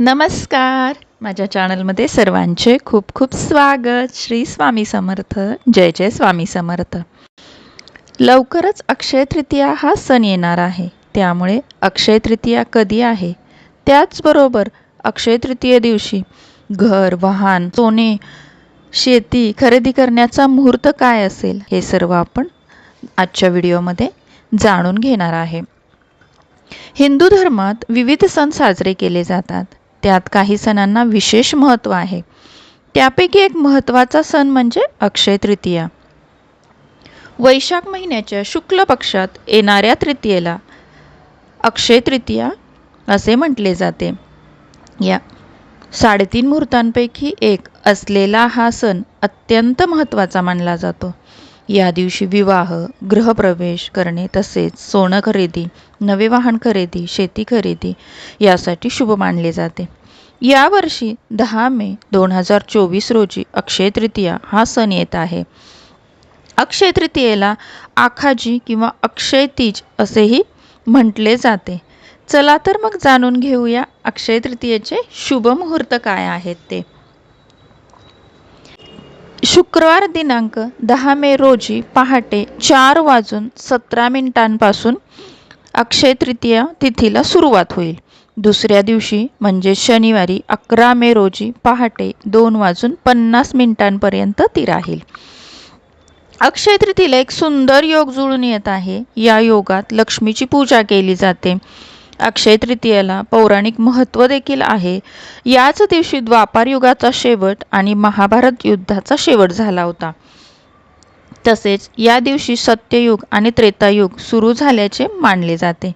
नमस्कार. माझ्या चॅनलमध्ये सर्वांचे खूप खूप स्वागत. श्री स्वामी समर्थ. जय जय स्वामी समर्थ. लवकरच अक्षय तृतीया हा सण येणार आहे. त्यामुळे अक्षय तृतीया कधी आहे? त्याचबरोबर अक्षय तृतीये दिवशी घर वाहन सोने शेती खरेदी करण्याचा मुहूर्त काय असेल? हे सर्व आपण आजच्या व्हिडिओमध्ये जाणून घेणार आहे. हिंदू धर्मात विविध सण साजरे केले जातात. त्यात काही सणांना विशेष महत्त्व आहे. त्यापैकी एक महत्त्वाचा सण म्हणजे अक्षय तृतीया. वैशाख महिन्याच्या शुक्ल पक्षात येणाऱ्या तृतीयेला अक्षय तृतीया असे म्हटले जाते. या साडेतीन मुहूर्तांपैकी एक असलेला हा सण अत्यंत महत्त्वाचा मानला जातो. या दिवशी विवाह गृहप्रवेश करणे तसेच सोनं खरेदी नवे वाहन खरेदी शेती खरेदी यासाठी शुभ मानले जाते. यावर्षी दहा मे दोन हजार चोवीस रोजी अक्षय तृतीया हा सण येत आहे. अक्षय तृतीयेला आखाजी किंवा अक्षय तीज असेही म्हटले जाते. चला तर मग जाणून घेऊया अक्षय तृतीयेचे शुभ मुहूर्त काय आहेत ते. शुक्रवार दिनांक दहा मे रोजी पहाटे चार वाजून सतरा मिनिटांपासून अक्षय तृतीया तिथीला सुरुवात होईल. दुसऱ्या दिवशी म्हणजे शनिवारी अकरा मे रोजी पहाटे दोन वाजून पन्नास मिनिटांपर्यंत ती राहील. अक्षय तृतीला एक सुंदर योग जुळून येत आहे. या योगात लक्ष्मीची पूजा केली जाते. अक्षय तृतीयेला पौराणिक महत्त्व देखील आहे. याच दिवशी द्वापार युगाचा शेवट आणि महाभारत युद्धाचा शेवट झाला होता. तसेच या दिवशी सत्ययुग आणि त्रेतायुग सुरू झाल्याचे मानले जाते.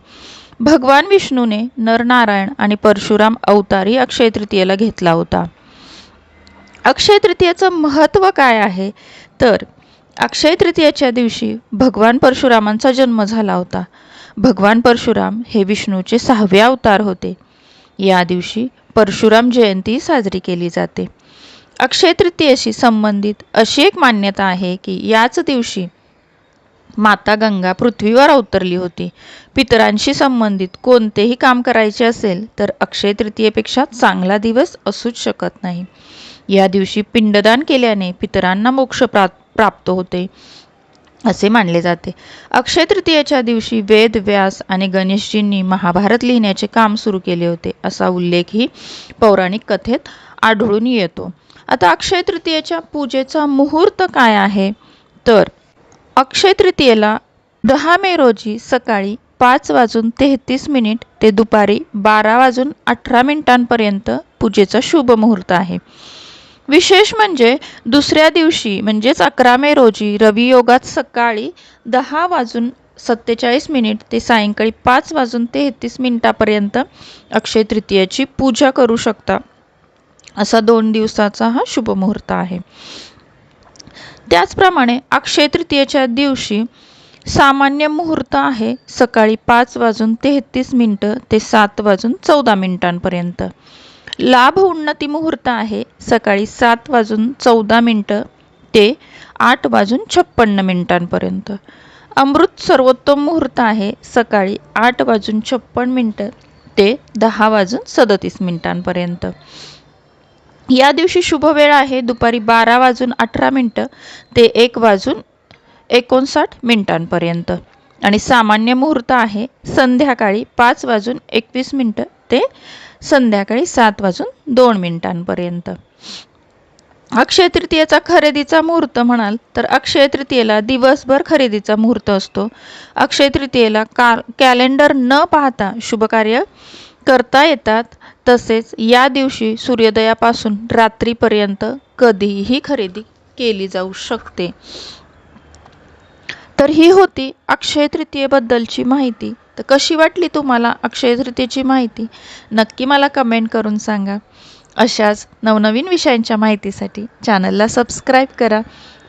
भगवान विष्णूने नरनारायण आणि परशुराम अवतारी अक्षय तृतीयेला घेतला होता. अक्षय तृतीयेचं महत्त्व काय आहे? तर अक्षय तृतीयेच्या दिवशी भगवान परशुरामांचा जन्म झाला होता. भगवान परशुराम हे विष्णूचे सहावे अवतार होते. या दिवशी परशुराम जयंती साजरी केली जाते. अक्षय तृतीयेशी संबंधित अशी एक मान्यता आहे की याच दिवशी माता गंगा पृथ्वीवर अवतरली होती. पितरांशी संबंधित कोणतेही काम करायचे असेल तर अक्षय तृतीयेपेक्षा चांगला दिवस असूच शकत नाही. या दिवशी पिंडदान केल्याने पितरांना मोक्ष प्राप्त प्राप्त होते असे मानले जाते. अक्षय तृतीयेच्या दिवशी वेद व्यास आणि गणेशजींनी महाभारत लिहिण्याचे काम सुरू केले होते असा उल्लेखही पौराणिक कथेत आढळून येतो. आता अक्षय तृतीयेच्या पूजेचा मुहूर्त काय आहे? तर अक्षय तृतीयेला दहा मे रोजी सकाळी पाच वाजून तेहतीस मिनिट ते दुपारी बारा वाजून अठरा मिनिटांपर्यंत पूजेचा शुभ मुहूर्त आहे. विशेष म्हणजे दुसऱ्या दिवशी म्हणजेच अकरा मे रोजी रवियोगात सकाळी दहा वाजून सत्तेचाळीस मिनिट ते सायंकाळी पाच वाजून तेहतीस मिनिटापर्यंत अक्षय तृतीयाची पूजा करू शकता. असा दोन दिवसाचा हा शुभ मुहूर्त आहे. त्याचप्रमाणे अक्षय तृतीयेच्या दिवशी सामान्य मुहूर्त आहे सकाळी पाच वाजून तेहतीस मिनटं ते सात वाजून चौदा मिनिटांपर्यंत. लाभ उन्नती मुहूर्त आहे. सकाळी सात वाजून चौदा मिनटं ते आठ वाजून छप्पन्न मिनिटांपर्यंत. अमृत सर्वोत्तम मुहूर्त आहे. सकाळी आठ वाजून छप्पन मिनटं ते दहा वाजून सदतीस मिनिटांपर्यंत. या दिवशी शुभ वेळ आहे. दुपारी बारा वाजून अठरा मिनटं ते एक वाजून एकोणसाठ मिनिटांपर्यंत. आणि सामान्य मुहूर्त आहे. संध्याकाळी पाच वाजून एकवीस मिनटं ते संध्याकाळी सात वाजून दोन मिनिटांपर्यंत. अक्षय तृतीयेचा खरेदीचा मुहूर्त म्हणाल तर अक्षय तृतीयेला दिवसभर खरेदीचा मुहूर्त असतो. अक्षय तृतीयेला का कॅलेंडर न पाहता शुभकार्य करता येतात. तसेच या दिवशी सूर्योदयापासून रात्रीपर्यंत कधीही खरेदी केली जाऊ शकते. तर ही होती अक्षय तृतीयेबद्दलची माहिती. तर कशी वाटली तुम्हाला अक्षय तृतीयेची माहिती? नक्की मला कमेंट करून सांगा. अशाच नवनवीन विषयांच्या माहितीसाठी चॅनलला सबस्क्राईब करा.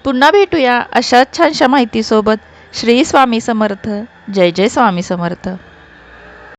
पुन्हा भेटूया अशाच छानशा माहितीसोबत. श्री स्वामी समर्थ. जय जय स्वामी समर्थ.